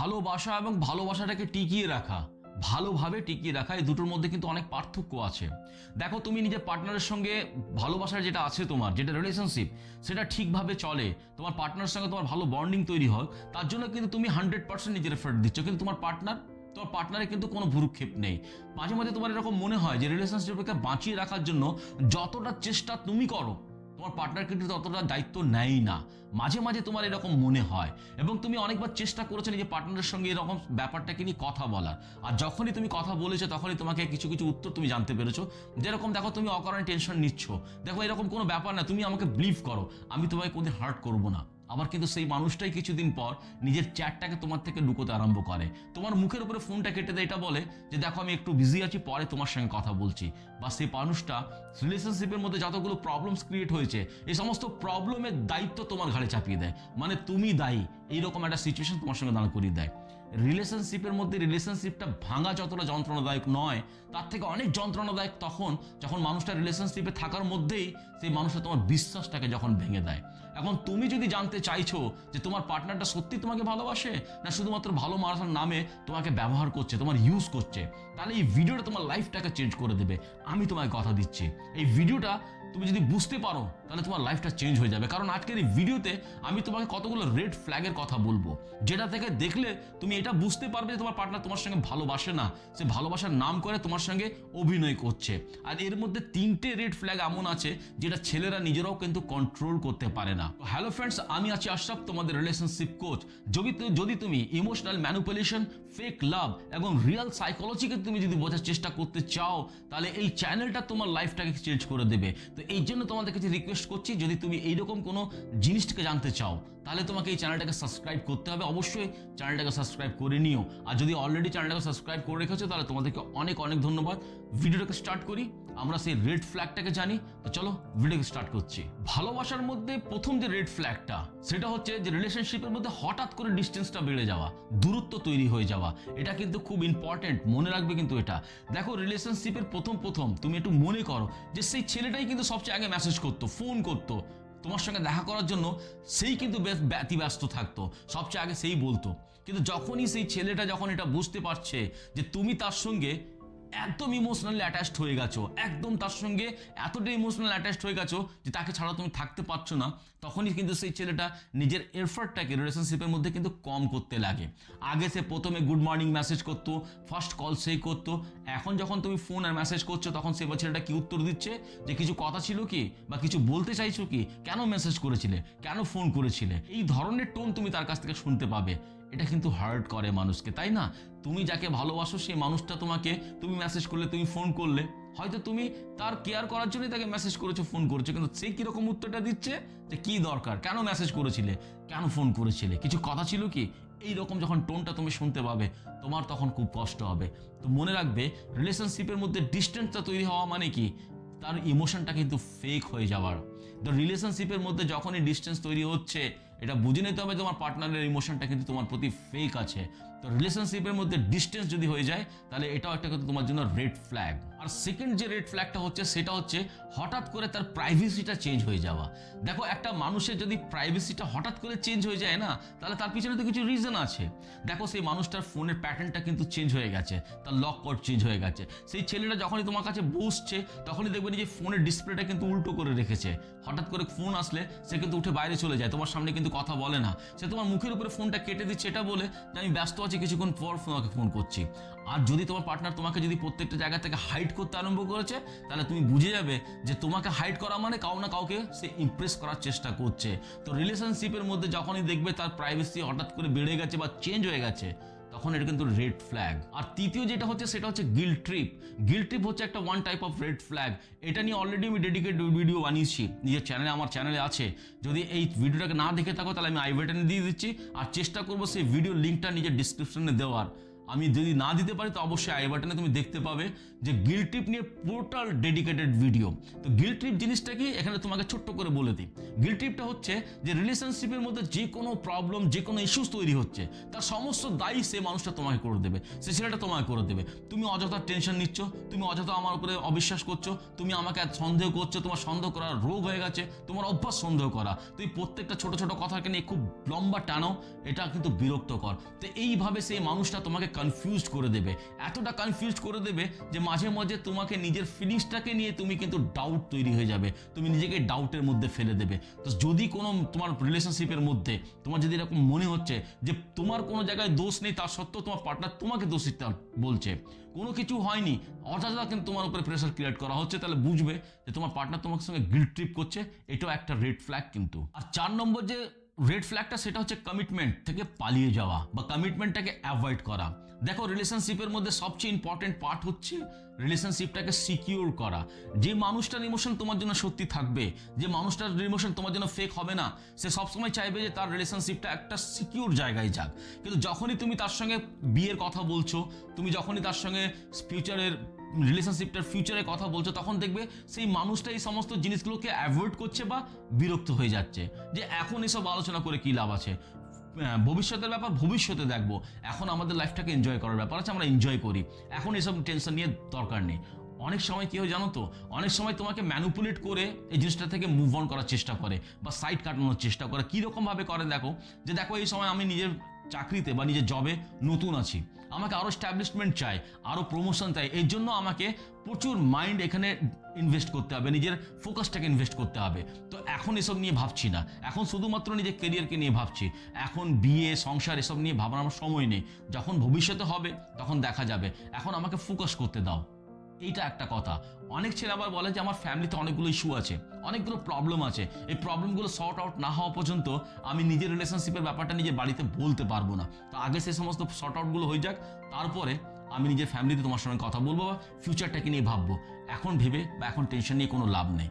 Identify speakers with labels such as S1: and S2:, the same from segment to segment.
S1: ভালোবাসা এবং ভালোবাসাটাকে টিকিয়ে রাখা, ভালোভাবে টিকিয়ে রাখা, এই দুটোর মধ্যে কিন্তু অনেক পার্থক্য আছে। দেখো, তুমি নিজের পার্টনারের সঙ্গে ভালোবাসার যেটা আছে তোমার, যেটা রিলেশনশিপ সেটা ঠিকভাবে চলে, তোমার পার্টনারের সঙ্গে তোমার ভালো বন্ডিং তৈরি হয়, তার জন্য কিন্তু তুমি হান্ড্রেড পার্সেন্ট নিজের এফার্ট দিচ্ছ। কিন্তু তোমার পার্টনার তোমার পার্টনারে কিন্তু কোনো ভুরুক্ষেপ নেই। মাঝে মাঝে তোমার এরকম মনে হয় যে রিলেশনশিপকে বাঁচিয়ে রাখার জন্য যতটা চেষ্টা তুমি করো তোমার পার্টনার কিন্তু ততটা দায়িত্ব নেয় না। মাঝে মাঝে তোমার এরকম মনে হয়। এবং তুমি অনেকবার চেষ্টা করেছ নিজের পার্টনারের সঙ্গে এরকম ব্যাপারটাকে নিয়ে কথা বলার। আর যখনই তুমি কথা বলেছ, তখনই তোমাকে কিছু কিছু উত্তর তুমি জানতে পেরেছ। যেরকম দেখো, তুমি অকারণে টেনশন নিচ্ছ। দেখো, এরকম কোনো ব্যাপার না, তুমি আমাকে বিলিভ করো। আমি তোমাকে কোনোদিন হার্ট করব না। আবার কিন্তু সেই মানুষটাই কিছুদিন পর নিজের চ্যাটটাকে তোমার থেকে লুকোতে আরম্ভ করে। তোমার মুখের উপরে ফোনটা কেটে দেয়, এটা বলে যে, দেখো, আমি একটু বিজি আছি, পরে তোমার সঙ্গে কথা বলছি। বা সেই মানুষটা রিলেশনশিপের মধ্যে যতগুলো প্রবলেমস ক্রিয়েট হয়েছে, এই সমস্ত প্রবলেমের দায়িত্ব তোমার ঘাড়ে চাপিয়ে দেয়। মানে তুমি দায়ী, এইরকম একটা সিচুয়েশন তোমার সঙ্গে দাঁড় করিয়ে দেয়। রিলেশনশিপের মধ্যে রিলেশনশিপটা ভাঙা যতটা যন্ত্রণাদায়ক নয়, তার থেকে অনেক যন্ত্রণাদায়ক তখন যখন মানুষটা রিলেশনশিপে থাকার মধ্যেই সেই মানুষটা তোমার বিশ্বাসটাকে যখন ভেঙে দেয়। এখন তুমি যদি জানতে চাইছো যে তোমার পার্টনারটা সত্যি তোমাকে ভালোবাসে, না শুধুমাত্র ভালো মানুষের নামে তোমাকে ব্যবহার করছে, তোমার ইউজ করছে, তাহলে এই ভিডিওটা তোমার লাইফটাকে চেঞ্জ করে দেবে। আমি তোমায় কথা দিচ্ছি। এই ভিডিওটা তুমি যদি বুঝতে পারো, তাহলে তোমার লাইফটা চেঞ্জ হয়ে যাবে। কারণ আজকের এই ভিডিওতে আমি তোমাকে কতগুলো রেড ফ্ল্যাগের কথা বলব। যেটা থেকে দেখলে তুমি এটা বুঝতে পারবে যে তোমার পার্টনার তোমার সঙ্গে ভালোবাসে না। সে ভালোবাসার নাম করে তোমার সঙ্গে অভিনয় করছে। আর এর মধ্যে তিনটে রেড ফ্ল্যাগ এমন আছে, যেটা ছেলেরা নিজেরাও কিন্তু কন্ট্রোল করতে পারে না। হ্যালো ফ্রেন্ডস আমি আছি আশরাফ, তোমাদের রিলেশনশিপ কোচ যদি যদি তুমি ইমোশনাল ম্যানুপুলেশন ফেক লাভ এবং রিয়েল সাইকোলজিকে তুমি যদি বোঝার চেষ্টা করতে চাও, তাহলে এই চ্যানেলটা তোমার লাইফটাকে চেঞ্জ করে দেবে। তো এই জন্য তোমাদের কাছে রিকোয়েস্ট করছি যদি তুমি এইরকম কোনো জিনিসটাকে জানতে চাও তাহলে তোমাকে এই চ্যানেলটাকে সাবস্ক্রাইব করতে হবে। অবশ্যই চ্যানেলটাকে সাবস্ক্রাইব করে নিও। আর যদি অলরেডি চ্যানেলটাকে সাবস্ক্রাইব করে রেখেছো, তাহলে তোমাদেরকে অনেক অনেক ধন্যবাদ। ভিডিওটাকে স্টার্ট করি। আমরা সেই রেড ফ্ল্যাগটাকে জানি। তো চলো, ভিডিওকে স্টার্ট করছি। ভালোবাসার মধ্যে প্রথম যে রেড ফ্ল্যাগটা সেটা হচ্ছে যে রিলেশনশিপের মধ্যে হঠাৎ করে ডিস্টেন্সটা বেড়ে যাওয়া, দূরত্ব তৈরি হয়ে যাওয়া। এটা কিন্তু খুব ইম্পর্টেন্ট মনে রাখবে কিন্তু এটা। দেখো রিলেশনশিপের প্রথম প্রথম তুমি একটু মনে করো যে সেই ছেলেটাই কিন্তু সবচেয়ে আগে মেসেজ করতো ফোন করতো। তোমার সঙ্গে দেখা করার জন্য সেই কিন্তু বেশ ব্যতিব্যস্ত থাকতো। সবচেয়ে আগে সেই বলতো। কিন্তু যখনই সেই ছেলেটা যখন এটা বুঝতে পারছে যে তুমি তার সঙ্গে একদম ইমোশনালি অ্যাটাচড হয়ে গেছো। একদম তার সঙ্গে এতটা ইমোশনাল অ্যাটাচড হয়ে গেছো যে তাকে ছাড়া তুমি থাকতে পারছ না। তখনই কিন্তু সেই ছেলেটা নিজের এফার্টটাকে রিলেশনশিপের মধ্যে কিন্তু কম করতে লাগে। আগে সে প্রথমে গুড মর্নিং মেসেজ করতো ফার্স্ট কল সেই করতো। এখন যখন তুমি ফোন আর মেসেজ করছ, তখন সে ছেলেটা কি উত্তর দিচ্ছে? যে কিছু কথা ছিল কি? বা কিছু বলতে চাইছো কি? কেন মেসেজ করেছিলে? কেন ফোন করেছিলে? এই ধরনের টোন তুমি তার কাছ থেকে শুনতে পাবে। এটা কিন্তু হার্ট করে মানুষকে, তাই না? তুমি যাকে ভালোবাসো, সেই মানুষটা তোমাকে, তুমি মেসেজ করলে, তুমি ফোন করলে। হয়তো তুমি তার কেয়ার করার জন্যই তাকে মেসেজ করেছ ফোন করেছ, কিন্তু সে কীরকম উত্তরটা দিচ্ছে? যে কি দরকার? কেন মেসেজ করেছিলে? কেন ফোন করেছিলে? কিছু কথা ছিল কি? এই রকম যখন টোনটা তুমি শুনতে পাবে, তোমার তখন খুব কষ্ট হবে। তো মনে রাখবে রিলেশনশিপের মধ্যে ডিস্টেন্সটা তৈরি হওয়া মানে কি? তার ইমোশনটা কিন্তু ফেক হয়ে যাওয়ার। তো রিলেশনশিপের মধ্যে যখনই ডিস্টেন্স তৈরি হচ্ছে এটা বুঝে নিতে হবে তোমার পার্টনারের ইমোশনটা কিন্তু তোমার প্রতি ফেক আছে। তো রিলেশনশিপের মধ্যে ডিস্টেন্স যদি হয়ে যায়, তাহলে এটাও একটা কিন্তু তোমার জন্য রেড ফ্ল্যাগ আর সেকেন্ড যে রেড ফ্ল্যাগটা হচ্ছে, সেটা হচ্ছে হঠাৎ করে তার প্রাইভেসিটা চেঞ্জ হয়ে যাওয়া। দেখো, একটা মানুষের যদি প্রাইভেসিটা হঠাৎ করে চেঞ্জ হয়ে যায় না, তাহলে তার পিছনে তো কিছু রিজন আছে। দেখো, সেই মানুষটার ফোনের প্যাটার্নটা কিন্তু চেঞ্জ হয়ে গেছে, তার লক কোড চেঞ্জ হয়ে গেছে। সেই ছেলেটা যখনই তোমার কাছে বসছে, তখনই দেখবে যে ফোনের ডিসপ্লেটা কিন্তু উল্টো করে রেখেছে। হঠাৎ করে ফোন আসলে সে কিন্তু উঠে বাইরে চলে যায়, তোমার সামনে কিন্তু কথা বলে না। সে তোমার মুখের উপরে ফোনটা কেটে দিচ্ছে, এটা বলে যে, আমি ব্যস্ত আছি, কিছুক্ষণ পর তোমাকে ফোন করছি। আর যদি তোমার পার্টনার তোমাকে যদি প্রত্যেকটা জায়গা থেকে হাইড করতে আরম্ভ করেছে, তাহলে তুমি বুঝে যাবে যে তোমাকে হাইড করা মানে কাউ না কাউকে সে ইমপ্রেস করার চেষ্টা করছে। তো রিলেশনশিপের মধ্যে যখনই দেখবে তার প্রাইভেসি হঠাৎ করে বেড়ে গেছে বা চেঞ্জ হয়ে গেছে, তখন এটা কিন্তু রেড ফ্ল্যাগ আর তৃতীয় যেটা হচ্ছে, সেটা হচ্ছে গিল ট্রিপ গিল ট্রিপ হচ্ছে একটা one type of red flag এটা নিয়ে অলরেডি আমি ডেডিকেট ভিডিও বানিয়েছি। নিজের চ্যানেলে আমার চ্যানেলে আছে। যদি এই ভিডিওটাকে না দেখে থাকো, তাহলে আমি আই বাটনে দিয়ে দিচ্ছি। আর চেষ্টা করব সেই ভিডিও লিঙ্কটা নিজের ডিসক্রিপশনে দেওয়ার। আমি যদি না দিতে পারি, তো অবশ্যই আই বাটনে তুমি দেখতে পাবে যে গিল ট্রিপ নিয়ে টোটাল ডেডিকেটেড ভিডিও তো গিল ট্রিপ জিনিসটা কি? এখানে তোমাকে ছোট্ট করে বলে দিই। গিল ট্রিপটা হচ্ছে যে রিলেশনশিপের মধ্যে যে কোনো প্রবলেম যে কোনো ইস্যুস তৈরি হচ্ছে, তার সমস্ত দায়ী সে মানুষটা তোমাকে করে দেবে সে ছেলেটা তোমাকে করে দেবে। তুমি অযথা টেনশন নিচ্ছ, তুমি অযথা আমার উপরে অবিশ্বাস করছ, তুমি আমাকে সন্দেহ করছ, তোমার সন্দেহ করার রোগ হয়ে গেছে, তোমার অভ্যাস সন্দেহ করা। তুমি প্রত্যেকটা ছোট ছোট কথাকে নিয়ে খুব লম্বা টানো, এটা কিন্তু বিরক্তকর। তো এইভাবে সেই মানুষটা তোমাকে কনফিউজ করে দেবে। এতটা কনফিউজ করে দেবে যে মাঝে মাঝে তোমাকে নিজের ফিলিংসটাকে নিয়ে তুমি কিন্তু ডাউট তৈরি হয়ে যাবে। তুমি নিজেকে ডাউটের মধ্যে ফেলে দেবে। তো যদি কোনো তোমার রিলেশনশিপের মধ্যে তোমার যদি এরকম মনে হচ্ছে যে তোমার কোনো জায়গায় দোষ নেই তার সত্ত্বেও তোমার পার্টনার তোমাকে দোষিত বলছে। কোনো কিছু হয়নি, অযথা কিন্তু তোমার উপরে প্রেশার ক্রিয়েট করা হচ্ছে, তাহলে বুঝবে যে তোমার পার্টনার তোমার সঙ্গে গিল্ট ট্রিপ করছে। এটাও একটা রেড ফ্ল্যাগ কিন্তু। আর চার নম্বর যে রেড ফ্ল্যাগটা সেটা হচ্ছে কমিটমেন্ট থেকে পালিয়ে যাওয়া বা কমিটমেন্টটাকে অ্যাভয়েড করা। দেখো রিলেশনশিপের মধ্যে সবচেয়ে ইম্পর্টেন্ট পার্ট হচ্ছে রিলেশনশিপটাকে সিকিউর করা। যে মানুষটার ইমোশন তোমার জন্য সত্যি থাকবে, যে মানুষটার ইমোশন তোমার জন্য ফেক হবে না, সে সবসময় চাইবে যে তার রিলেশনশিপটা একটা সিকিউর জায়গায় যাক। কিন্তু যখনই তুমি তার সঙ্গে বিয়ের কথা বলছো, তুমি যখনই তার সঙ্গে ফিউচারের রিলেশনশিপটার ফিউচারের কথা বলছো, তখন দেখবে সেই মানুষটা এই সমস্ত জিনিসগুলোকে অ্যাভয়েড করছে বা বিরক্ত হয়ে যাচ্ছে। যে এখন এসব আলোচনা করে কি লাভ আছে? ভবিষ্যতের ব্যাপার ভবিষ্যতে দেখব। এখন আমাদের লাইফটাকে এনজয় করার ব্যাপার আছে, আমরা এনজয় করি। এখন এসব টেনশন নিয়ে দরকার নেই। অনেক সময় কি হয় জানো তো? অনেক সময় তোমাকে ম্যানুপুলেট করে এই জিনিসটা থেকে মুভ অন করার চেষ্টা করে বা সাইড কাটানোর চেষ্টা করে। কীরকমভাবে করে দেখো? যে দেখো এই সময় আমি নিজের চাকরিতে বা নিজের জবে নতুন আছি। আমাকে আরও স্ট্যাবলিশমেন্ট চাই আরও প্রমোশন চাই। এর জন্য আমাকে প্রচুর মাইন্ড এখানে ইনভেস্ট করতে হবে, নিজের ফোকাসটাকে ইনভেস্ট করতে হবে। তো এখন এসব নিয়ে ভাবছি না। এখন শুধুমাত্র নিজের কেরিয়ারকে নিয়ে ভাবছি। এখন বিয়ে, সংসার, এসব নিয়ে ভাবার আমার সময় নেই। যখন ভবিষ্যতে হবে, তখন দেখা যাবে। এখন আমাকে ফোকাস করতে দাও। এইটা একটা কথা। অনেক ছেলে আবার বলে যে, আমার ফ্যামিলিতে অনেকগুলো ইস্যু আছে, অনেকগুলো প্রবলেম আছে। এই প্রবলেমগুলো সর্ট আউট না হওয়া পর্যন্ত আমি নিজের রিলেশনশিপের ব্যাপারটা নিজের বাড়িতে বলতে পারব না। তো আগে সেই সমস্ত শর্ট আউটগুলো হয়ে যাক, তারপরে আমি নিজের ফ্যামিলিতে তোমার সঙ্গে কথা বলব বা ফিউচারটাকে নিয়ে ভাববো। এখন ভেবে বা এখন টেনশন নিয়ে কোনো লাভ নেই।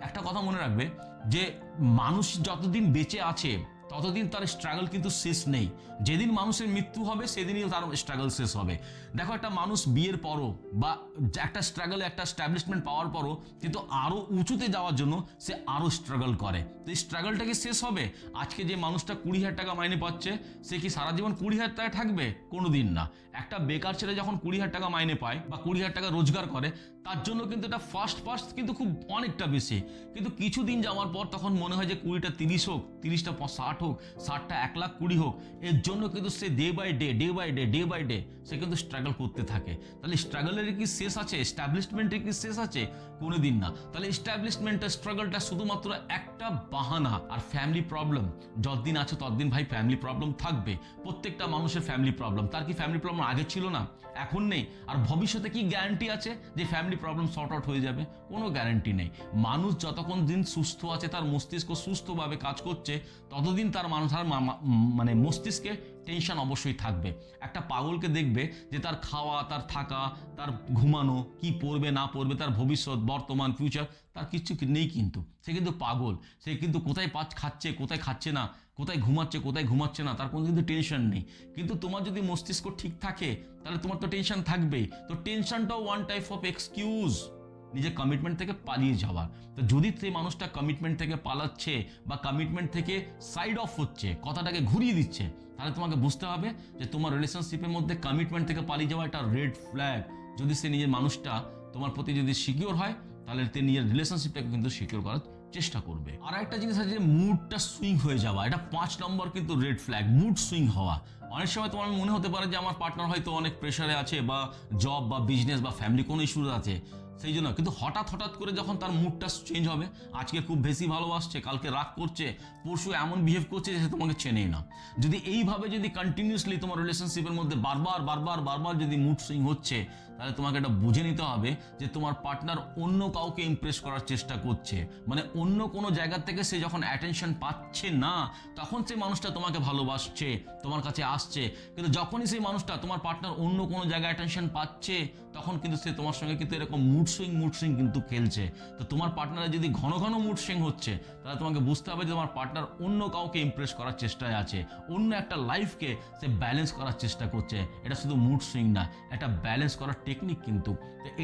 S1: একটা কথা মনে রাখবে যে, মানুষ যতদিন বেঁচে আছে ততদিন তার স্ট্রাগল কিন্তু শেষ নেই। যেদিন মানুষের মৃত্যু হবে, সেদিনই তার স্ট্রাগল শেষ হবে। দেখো, একটা মানুষ বিয়ের পরও বা একটা স্ট্রাগলে একটা স্ট্যাবলিশমেন্ট পাওয়ার পরও কিন্তু আরও উঁচুতে যাওয়ার জন্য সে আরও স্ট্রাগল করে। তো এই স্ট্রাগলটা কি শেষ হবে? আজকে যে মানুষটা কুড়ি হাজার টাকা মাইনে পাচ্ছে, সে কি সারা জীবন কুড়ি হাজার টাকা থাকবে? কোনো দিন না। একটা বেকার ছেলে যখন কুড়ি হাজার টাকা মাইনে পায় বা কুড়ি হাজার টাকা রোজগার করে, তার জন্য কিন্তু এটা ফার্স্ট ফার্স্ট কিন্তু খুব অনেকটা বেশি। কিন্তু কিছুদিন যাওয়ার পর তখন মনে হয় যে কুড়িটা তিরিশ হোক, তিরিশটা প- ষাট হোক, ষাটটা এক লাখ কুড়ি হোক, এর জন্য কিন্তু সে day by day day by day day by day সে কিন্তু স্ট্রাগল করতে থাকে। তাহলে স্ট্রাগলের কি শেষ আছে? এস্টাবলিশমেন্টের কি শেষ আছে? কোনো দিন না। তাহলে এস্টাবলিশমেন্টের স্ট্রাগলটা শুধুমাত্র একটা বাহানা আর ফ্যামিলি প্রবলেম যতদিন আছে ততদিন ভাই ফ্যামিলি প্রবলেম থাকবে। প্রত্যেকটা মানুষের ফ্যামিলি প্রবলেম তার কি ফ্যামিলি প্রবলেম আগে ছিল না? এখন নেই। আর ভবিষ্যতে কি গ্যারান্টি আছে যে ফ্যামিলি প্রবলেম সর্ট আউট হয়ে যাবে? কোনো গ্যারান্টি নেই। মানুষ যতক্ষণ দিন সুস্থ আছে, তার মস্তিষ্ক সুস্থভাবে কাজ করছে, ততদিন তার মানুষ আর মা- মা- মানে মস্তিষ্কে টেনশন অবশ্যই থাকবে। একটা পাগলকে দেখবে যে তার খাওয়া, তার থাকা, তার ঘুমানো, কি পড়বে, না পড়বে, তার ভবিষ্যৎ, বর্তমান ফিউচার তার কিচ্ছু কি- নেই কিন্তু। সে কিন্তু পাগল। সে কিন্তু কোথায় পাচ খাচ্ছে, কোথায় খাচ্ছে না, কোথায় ঘুমাচ্ছে কোথায় ঘুমাচ্ছে না, তার কোনো কিন্তু টেনশন নেই। কিন্তু তোমার যদি মস্তিষ্ক ঠিক থাকে, তাহলে তোমার তো টেনশন থাকবেই। তো টেনশনটাও ওয়ান টাইপ অফ এক্সকিউজ নিজের কমিটমেন্ট থেকে পালিয়ে যাওয়া তো যদি সেই মানুষটা কমিটমেন্ট থেকে পালাচ্ছে বা কমিটমেন্ট থেকে সাইড অফ হচ্ছে, কথাটাকে ঘুরিয়ে দিচ্ছে, তাহলে তোমাকে বুঝতে হবে যে তোমার রিলেশনশিপের মধ্যে কমিটমেন্ট থেকে পালিয়ে যাওয়া একটা রেড ফ্ল্যাগ যদি সে নিজের মানুষটা তোমার প্রতি যদি সিকিওর হয়, তাহলে সে নিজের রিলেশনশিপটাকে কিন্তু সিকিওর করার চেষ্টা করবে। আর একটা জিনিস আছে যে মুডটা সুইং হয়ে যাওয়া। এটা পাঁচ নম্বর কিন্তু রেড ফ্ল্যাগ মুড সুইং হওয়া। অনেক সময় তোমার মনে হতে পারে যে আমার পার্টনার হয়তো অনেক প্রেশারে আছে বা জব বা বিজনেস বা ফ্যামিলি কোনো ইস্যুজ আছে। সেই জন্য। কিন্তু হঠাৎ হঠাৎ করে যখন তার মুডটা চেঞ্জ হবে, আজকে খুব বেশি ভালোবাসছে, কালকে রাগ করছে, পরশু এমন বিহেভ করছে যে তোমাকে চেনেই না। যদি এইভাবে যদি কন্টিনিউসলি তোমার রিলেশনশিপের মধ্যে বারবার বারবার বারবার যদি মুড সুইং হচ্ছে তাহলে তোমাকে এটা বুঝে নিতে হবে যে তোমার পার্টনার অন্য কাউকে ইমপ্রেস করার চেষ্টা করছে। মানে অন্য কোনো জায়গা থেকে সে যখন অ্যাটেনশন পাচ্ছে না, তখন সেই মানুষটা তোমাকে ভালোবাসছে, তোমার কাছে আসছে। কিন্তু যখনই সেই মানুষটা, তোমার পার্টনার অন্য কোনো জায়গায় অ্যাটেনশন পাচ্ছে, তখন কিন্তু সে তোমার সঙ্গে কিন্তু এরকম মুড সুইং মুড সুইং কিন্তু খেলছে। তো তোমার পার্টনারে যদি ঘন ঘন মুড সুইং হচ্ছে, তাহলে তোমাকে বুঝতে হবে যে তোমার পার্টনার অন্য কাউকে ইমপ্রেস করার চেষ্টায় আছে। অন্য একটা লাইফকে সে ব্যালেন্স করার চেষ্টা করছে। এটা শুধু মুড সুইং না, এটা ব্যালেন্স করার টেকনিক কিন্তু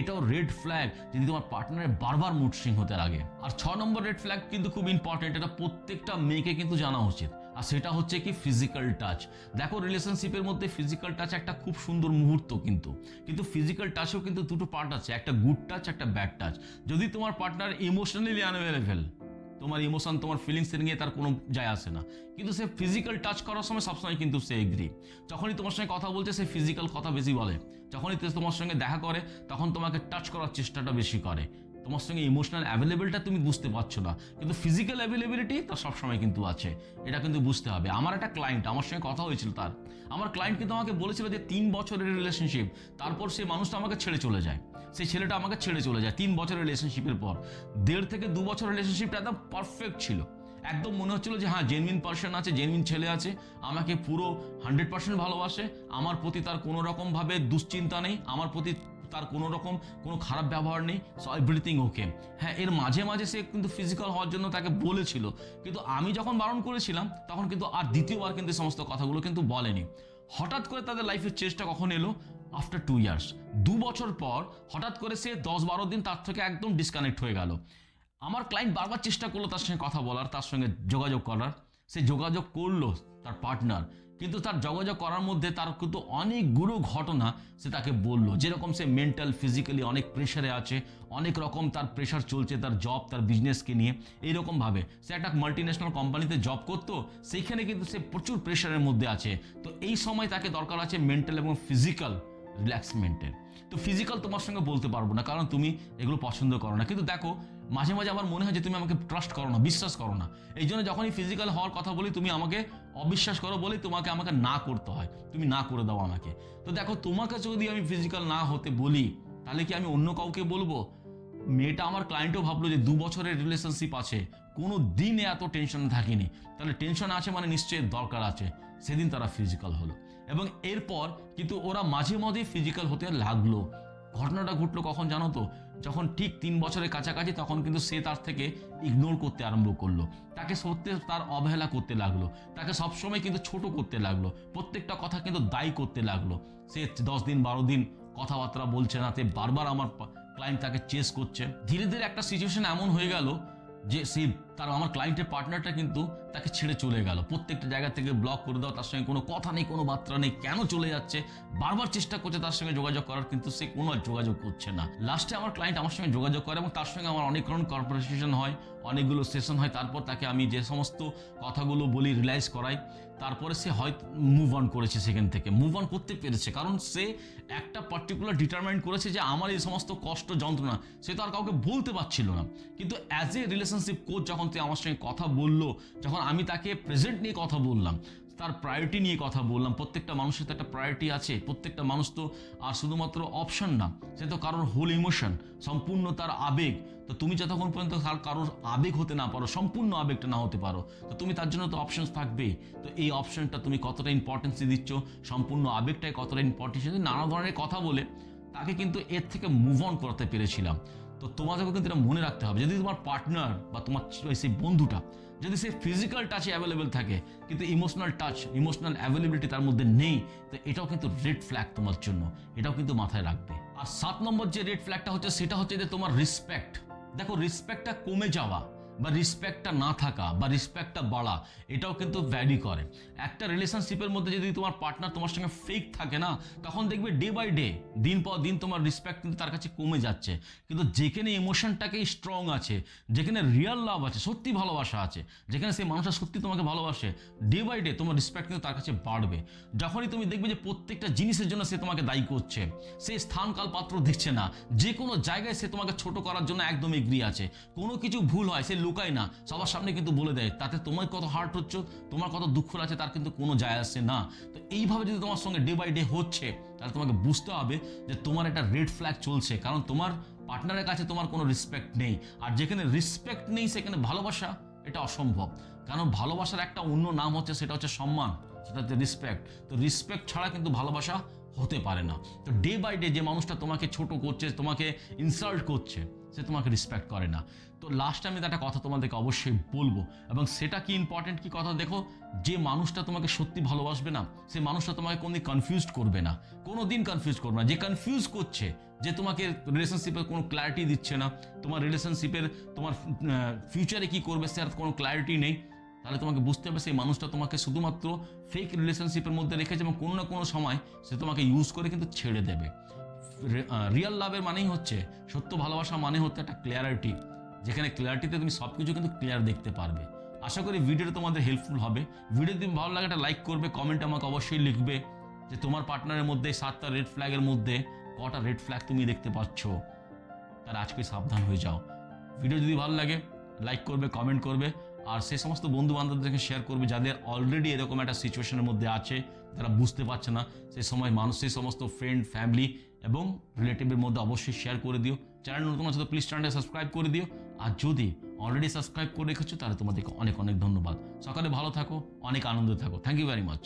S1: এটাও রেড ফ্ল্যাগ যদি তোমার পার্টনারের বারবার মুড সুইং হতে লাগে। আর ছ নম্বর রেড ফ্ল্যাগ কিন্তু খুব ইম্পর্টেন্ট এটা প্রত্যেকটা মেয়েকে কিন্তু জানা উচিত। আর সেটা হচ্ছে কি ফিজিক্যাল টাচ দেখো রিলেশনশিপের মধ্যে ফিজিক্যাল টাচ একটা খুব সুন্দর মুহূর্ত কিন্তু। কিন্তু ফিজিক্যাল টাচেও কিন্তু দুটো পার্ট আছে, একটা গুড টাচ একটা ব্যাড টাচ যদি তোমার পার্টনার ইমোশনালি আনঅ্যাভেলেবেল তোমার ইমোশন তোমার ফিলিংসের নিয়ে তার কোনো যায় আসে না। কিন্তু সে ফিজিক্যাল টাচ করার সময় সবসময় কিন্তু সে এগ্রি যখনই তোমার সঙ্গে কথা বলছে, সে ফিজিক্যাল কথা বেশি বলে। যখনই তোমার সঙ্গে দেখা করে, তখন তোমাকে টাচ করার চেষ্টাটা বেশি করে। তোমার সঙ্গে ইমোশনাল অ্যাভেলেবেলটা তুমি বুঝতে পারছ না। কিন্তু ফিজিক্যাল অ্যাভেলেবিলিটি তার সবসময় কিন্তু আছে। এটা কিন্তু বুঝতে হবে। আমার একটা ক্লায়েন্ট আমার সঙ্গে কথা হয়েছিল তার। আমার ক্লায়েন্ট কিন্তু আমাকে বলেছিল যে, তিন বছরের রিলেশনশিপ তারপর সেই মানুষটা আমাকে ছেড়ে চলে যায়। সেই ছেলেটা আমাকে ছেড়ে চলে যায় তিন বছরের রিলেশনশিপের পর। দেড় থেকে দু বছর রিলেশনশিপটা একদম পারফেক্ট ছিল। একদম মনে হচ্ছিল যে হ্যাঁ জেনুইন পার্সন আছে জেনুইন ছেলে আছে। আমাকে পুরো হান্ড্রেড পার্সেন্ট ভালোবাসে। আমার প্রতি তার কোনো রকমভাবে দুশ্চিন্তা নেই। আমার প্রতি তার কোনো রকম কোনো খারাপ ব্যবহার নেই সো এভরিথিং ওকে হ্যাঁ এর মাঝে মাঝে সে কিন্তু ফিজিক্যাল হওয়ার জন্য তাকে বলেছিল। কিন্তু আমি যখন বারণ করেছিলাম, তখন কিন্তু আর দ্বিতীয়বার কিন্তু সমস্ত কথাগুলো কিন্তু বলেনি। হঠাৎ করে তাদের লাইফের চেষ্টা কখন এলো? আফটার টু ইয়ার্স দু বছর পর হঠাৎ করে সে দশ বারো দিন তার থেকে একদম ডিসকানেক্ট হয়ে গেল। আমার ক্লায়েন্ট বারবার চেষ্টা করল তার সঙ্গে কথা বলার, তার সঙ্গে যোগাযোগ করার। সে যোগাযোগ করল তার পার্টনার কিন্তু তার যোগাযোগ করার মধ্যে তার কিন্তু অনেকগুলো ঘটনা সে তাকে বলল। যেরকম সে মেন্টাল ফিজিক্যালি অনেক প্রেশারে আছে, অনেক রকম তার প্রেশার চলছে, তার জব তার বিজনেসকে নিয়ে। এইরকমভাবে সে একটা মাল্টি ন্যাশনাল কোম্পানিতে জব করতো, সেইখানে কিন্তু সে প্রচুর প্রেশারের মধ্যে আছে। তো এই সময় তাকে দরকার আছে মেন্টাল এবং ফিজিক্যাল রিল্যাক্সমেন্টের তো ফিজিক্যাল তোমার সঙ্গে বলতে পারব না, কারণ তুমি এগুলো পছন্দ করো না। কিন্তু দেখো মাঝে মাঝে আমার মনে হয় যে তুমি আমাকে ট্রাস্ট করো না, বিশ্বাস করো না। এই জন্য যখনই ফিজিক্যাল হওয়ার কথা বলি, তুমি আমাকে অবিশ্বাস করো বলে তোমাকে আমাকে না করতে হয়। তুমি না করে দাও আমাকে। তো দেখো তোমাকে যদি আমি ফিজিক্যাল না হতে বলি, তাহলে কি আমি অন্য কাউকে বলব? মেয়েটা আমার ক্লায়েন্টও ভাবলো যে দু বছরের রিলেশনশিপ আছে, কোনো দিনে এত টেনশন থাকিনি। তাহলে টেনশন আছে মানে নিশ্চয়ই দরকার আছে। সেদিন তারা ফিজিক্যাল হলো। এবং এরপর কিন্তু ওরা মাঝে মাঝে ফিজিক্যাল হতে লাগল। ঘটনাটা ঘটলো কখন জানো তো? যখন ঠিক তিন বছরের কাছাকাছি তখন কিন্তু সে তার থেকে ইগনোর করতে আরম্ভ করল। তাকে সত্যি তার অবহেলা করতে লাগল। তাকে সবসময় কিন্তু ছোট করতে লাগল। প্রত্যেকটা কথা কিন্তু দায়ী করতে লাগল। সে দশ দিন, বারো দিন কথাবার্তা বলছে না তে বারবার আমার ক্লায়েন্ট তাকে চেস করছে। ধীরে ধীরে একটা সিচুয়েশন এমন হয়ে গেল যে সেই তার আমার ক্লায়েন্টের পার্টনারটা কিন্তু তাকে ছেড়ে চলে গেল। প্রত্যেকটা জায়গা থেকে ব্লক করে দাও, তার সঙ্গে কোনো কথা নেই, কোনো বার্তা নেই, কেন চলে যাচ্ছে? বারবার চেষ্টা করছে তার সঙ্গে যোগাযোগ করার, কিন্তু সে কোনো আর যোগাযোগ করছে না। লাস্টে আমার ক্লায়েন্ট আমার সঙ্গে যোগাযোগ করে এবং তার সঙ্গে আমার অনেক রকম কর্পোরেশন হয়, অনেকগুলো সেশন হয়, তারপর তাকে আমি যে সমস্ত কথাগুলো বলি রিলাইজ করাই, তারপরে সে হয়তো মুভ অন করেছে সেখান থেকে। মুভ অন করতে পেরেছে, কারণ সে একটা পার্টিকুলার ডিটারমাইন্ড করেছে যে আমার এই সমস্ত কষ্ট, যন্ত্রণা, সে তো আর কাউকে বলতে পারছিল না। কিন্তু অ্যাজ এ রিলেশনশিপ কোচ যখন তুই আমার সঙ্গে কথা বলল, যখন আমি তাকে প্রেজেন্ট নিয়ে কথা বললাম, তার প্রায়োরিটি নিয়ে কথা বললাম, প্রত্যেকটা মানুষের তো একটা প্রায়োরিটি আছে, প্রত্যেকটা মানুষ তো আর শুধুমাত্র অপশন না, সে তো কারোর হোল ইমোশন সম্পূর্ণ তার আবেগ। তো তুমি যতক্ষণ পর্যন্ত তার কারোর আবেগ হতে না পারো, সম্পূর্ণ আবেগটা না হতে পারো, তো তুমি তার জন্য তো অপশনস থাকবেই তো এই অপশনটা তুমি কতটা ইম্পর্টেন্স দিচ্ছ, সম্পূর্ণ আবেগটাই কতটা ইম্পর্টেন্স নানা ধরনের কথা বলে, তাকে কিন্তু এর থেকে মুভ অন করতে পেরেছিলাম। তো তোমাদেরকে কিন্তু এটা মনে রাখতে হবে, যদি তোমার পার্টনার বা তোমার সেই বন্ধুটা যদি সে ফিজিক্যাল টাচে অ্যাভেলেবেল থাকে, কিন্তু ইমোশনাল টাচ ইমোশনাল অ্যাভেলেবিলিটি তার মধ্যে নেই, তো এটাও কিন্তু রেড ফ্ল্যাগ তোমার জন্য, এটাও কিন্তু মাথায় রাখবে। আর সাত নম্বর যে রেড ফ্ল্যাগটা হচ্ছে, সেটা হচ্ছে যে তোমার রেসপেক্ট দেখো রেসপেক্টটা কমে যাওয়া বা রেসপেক্টটা না থাকা বা রেসপেক্টটা বাড়া, এটাও কিন্তু ভ্যারি করে। একটা রিলেশনশিপের মধ্যে যদি তোমার পার্টনার তোমার সঙ্গে ফেক থাকে না, তখন দেখবে ডে বাই ডে দিন পর দিন তোমার রেসপেক্ট কিন্তু তার কাছে কমে যাচ্ছে। কিন্তু যেখানে ইমোশনটাকে স্ট্রং আছে, যেখানে রিয়াল লাভ আছে, সত্যি ভালোবাসা আছে, যেখানে সেই মানুষটা সত্যি তোমাকে ভালোবাসে ডে বাই ডে তোমার রেসপেক্ট কিন্তু তার কাছে বাড়বে। যখনই তুমি দেখবে যে প্রত্যেকটা জিনিসের জন্য সে তোমাকে দায়ী করছে, সে স্থান কাল পাত্র দেখছে না যে কোনো জায়গায় সে তোমাকে ছোট করার জন্য একদম এগ্রি আছে। কোনো কিছু ভুল হয়, সে লুকায় না, সবার সামনে কিন্তু বলে দেয়, তাতে তোমার কত হার্ট হচ্ছে? তোমার কত দুঃখ আছে তার কিন্তু কোনো যায় আসছে না। তো এইভাবে যদি তোমার সঙ্গে ডে বাই ডে হচ্ছে, তাহলে তোমাকে বুঝতে হবে যে তোমার একটা রেড ফ্ল্যাগ চলছে। কারণ তোমার পার্টনারের কাছে তোমার কোনো রেসপেক্ট নেই। আর যেখানে রেসপেক্ট নেই, সেখানে ভালোবাসা, এটা অসম্ভব। কারণ ভালোবাসার একটা অন্য নাম হচ্ছে, সেটা হচ্ছে সম্মান, সেটা হচ্ছে রেসপেক্ট তো রেসপেক্ট ছাড়া কিন্তু ভালোবাসা হতে পারে না। তো ডে বাই ডে যে মানুষটা তোমাকে ছোট করছে, তোমাকে ইনসাল্ট করছে, সে তোমাকে রেসপেক্ট করে না। তো লাস্ট আমি একটা কথা তোমাদেরকে অবশ্যই বলব, এবং সেটা কি ইম্পর্টেন্ট কি কথা দেখো, যে মানুষটা তোমাকে সত্যি ভালোবাসবে না, সে মানুষটা তোমাকে কোনোদিন কনফিউজ করবে না। কোনো দিন কনফিউজ করবে না। যে কনফিউজ করছে, যে তোমাকে রিলেশনশিপের কোনো ক্ল্যারিটি দিচ্ছে না, তোমার রিলেশনশিপের তোমার ফিউচারে কি করবে, সে আর কোনো ক্ল্যারিটি নেই। তাহলে তোমাকে বুঝতে হবে সেই মানুষটা তোমাকে শুধুমাত্র ফেক রিলেশনশিপের মধ্যে রেখেছে এবং কোনো না কোনো সময় সে তোমাকে ইউজ করে কিন্তু ছেড়ে দেবে। রিয়েল লাভের মানেই হচ্ছে সত্য ভালোবাসা মানে হচ্ছে একটা ক্লিয়ারিটি যেখানে ক্লিয়ারিটিতে তুমি সব কিছু কিন্তু ক্লিয়ার দেখতে পারবে। আশা করি ভিডিওটা তোমাদের হেল্পফুল হবে। ভিডিও তুমি ভালো লাগে একটা লাইক করবে কমেন্ট আমাকে অবশ্যই লিখবে যে তোমার পার্টনারের মধ্যে সাতটা রেড ফ্ল্যাগের মধ্যে কটা রেড ফ্ল্যাগ তুমি দেখতে পাচ্ছ। তার আজকে সাবধান হয়ে যাও। ভিডিও যদি ভালো লাগে লাইক করবে কমেন্ট করবে। আর সে সমস্ত বন্ধু বান্ধবদেরকে শেয়ার করবে যাদের অলরেডি এরকম একটা সিচুয়েশনের মধ্যে আছে, যারা বুঝতে পারছে না, সেই সময় মানুষ, সেই সমস্ত ফ্রেন্ড ফ্যামিলি এবং রিলেটিভের মধ্যে অবশ্যই শেয়ার করে দিও। চ্যানেল নতুন আছে তো প্লিজ চ্যানেলটা সাবস্ক্রাইব করে দিও। আর যদি অলরেডি সাবস্ক্রাইব করে রেখেছো, তাহলে তোমাদেরকে অনেক অনেক ধন্যবাদ। সকালে ভালো থাকো, অনেক আনন্দে থাকো। Thank you very much